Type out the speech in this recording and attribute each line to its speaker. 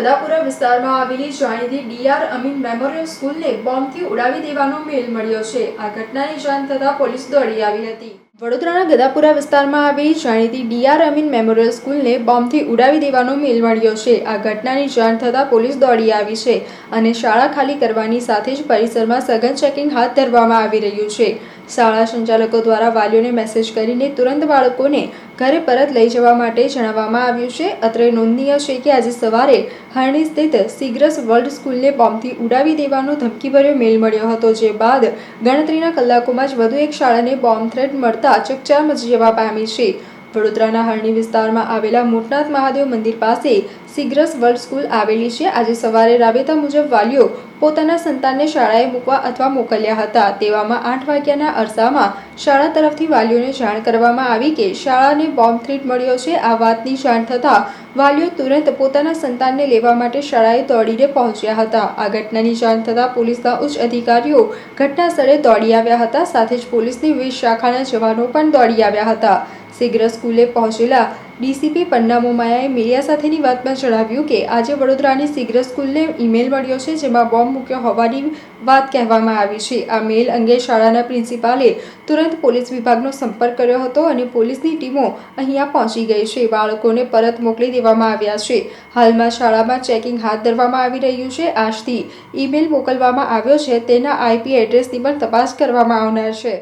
Speaker 1: ગદાપુરા વિસ્તારમાં આવેલી જાણીતી ડીઆર અમીન મેમોરિયલ સ્કૂલને બોમ્બથી ઉડાવી દેવાનો મેલ મળ્યો છે. આ ઘટનાની જાણ થતાં પોલીસ દોડી આવી હતી. વડોદરાના ગદાપુરા વિસ્તારમાં આવેલી જાણીતી ડીઆર અમીન મેમોરિયલ સ્કૂલને બોમ્બથી ઉડાવી દેવાનો મેલ મળ્યો છે. આ ઘટનાની જાણ થતાં પોલીસ દોડી આવી છે અને શાળા ખાલી કરવાની સાથે જ પરિસરમાં સઘન ચેકિંગ હાથ ધરવામાં આવી રહ્યું છે. શાળા સંચાલકો દ્વારા વાલીઓને મેસેજ કરીને તુરંત બાળકોને ઘરે પરત લઈ જવા માટે જણાવવામાં આવ્યું છે. અત્રે નોંધનીય છે કે આજે સવારે હરણી સ્થિત સિગ્રસ વર્લ્ડ સ્કૂલને બોમ્બથી ઉડાવી દેવાનો ધમકીભર્યો મેલ મળ્યો હતો, જે બાદ ગણતરીના કલાકોમાં જ વધુ એક શાળાને બોમ્બ થ્રેટ મળતા ચકચાર મચી જવા પામી છે. વડોદરાના હરણી વિસ્તારમાં આવેલા મોટનાથ મહાદેવ મંદિર પાસે સિગ્રસ વર્લ્ડ સ્કૂલ આવેલી છે. આજે સવારે રાબેતા મુજબ વાલીઓ પોતાના સંતાનને શાળાએ મૂકવા અથવા મોકલ્યા હતા. તેવામાં આઠ વાગ્યાના અરસામાં શાળા તરફથી વાલીઓને જાણ કરવામાં આવી કે શાળાને બોમ્બ થ્રીટ મળ્યો છે. આ વાતની જાણ થતાં વાલીઓ તુરંત પોતાના સંતાનને લેવા માટે શાળાએ દોડીને પહોંચ્યા હતા. આ ઘટનાની જાણ થતાં પોલીસના ઉચ્ચ અધિકારીઓ ઘટના સ્થળે દોડી આવ્યા હતા. સાથે જ પોલીસની વિવિધ શાખાના જવાનો પણ દોડી આવ્યા હતા. શીઘ્ર સ્કૂલે પહોંચેલા ડીસીપી પન્ના માયાએ મીડિયા સાથેની વાતમાં જણાવ્યું કે આજે વડોદરાની શીઘ્ર સ્કૂલને ઈમેલ મળ્યો છે, જેમાં બોમ્બ મૂક્યો હોવાની વાત કહેવામાં આવી છે. આ મેલ અંગે શાળાના પ્રિન્સિપાલે તુરંત પોલીસ વિભાગનો સંપર્ક કર્યો હતો અને પોલીસની ટીમો અહીંયા પહોંચી ગઈ છે. બાળકોને પરત મોકલી દેવામાં આવ્યા છે. હાલમાં શાળામાં ચેકિંગ હાથ ધરવામાં આવી રહ્યું છે. આજથી ઈમેલ મોકલવામાં આવ્યો છે. તેના આઈપી એડ્રેસની પણ તપાસ કરવામાં આવનાર છે.